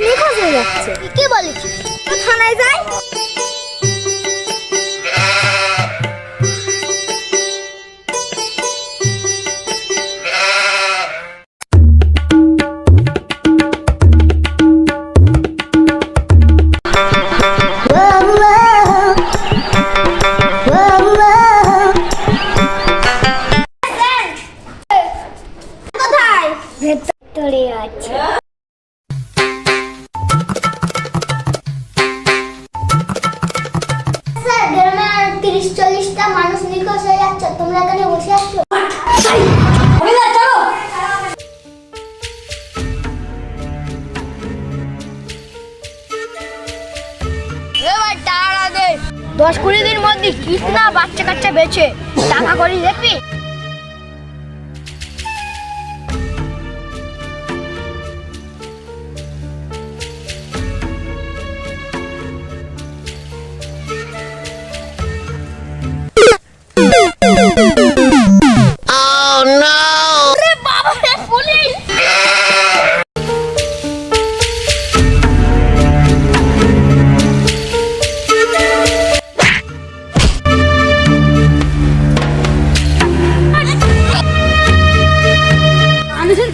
নিখোঁজ হয়ে যাচ্ছে। কে বলেছে থানায় যাই? কোথায়? তোমরা এখানে বসে দে। দশ কুড়ি দিন মধ্যে কিতনা বাচ্চা কাচ্চা বেচে টাকা করি দেখবি?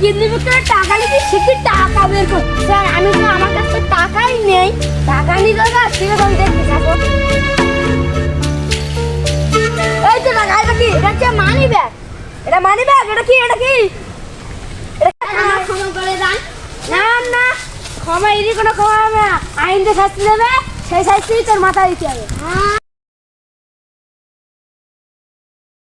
টাকা টাকা বের কর স্যার আমি তো আমার কাছে টাকাই নেই। টাকা নিতে না ঠিক আছে আমি এই তো টাকা এটা কি? এটা হচ্ছে মানি ব্যাগ এটা মানি ব্যাগ এটা কি? এটা কি? এটা আমার ক্ষমা করে দেন না না। ক্ষমা এরই কোনো ক্ষমা হবে না। আইন যে শাস্তি দেবে সেই শাস্তি তোর মাথায় দিতে হবে।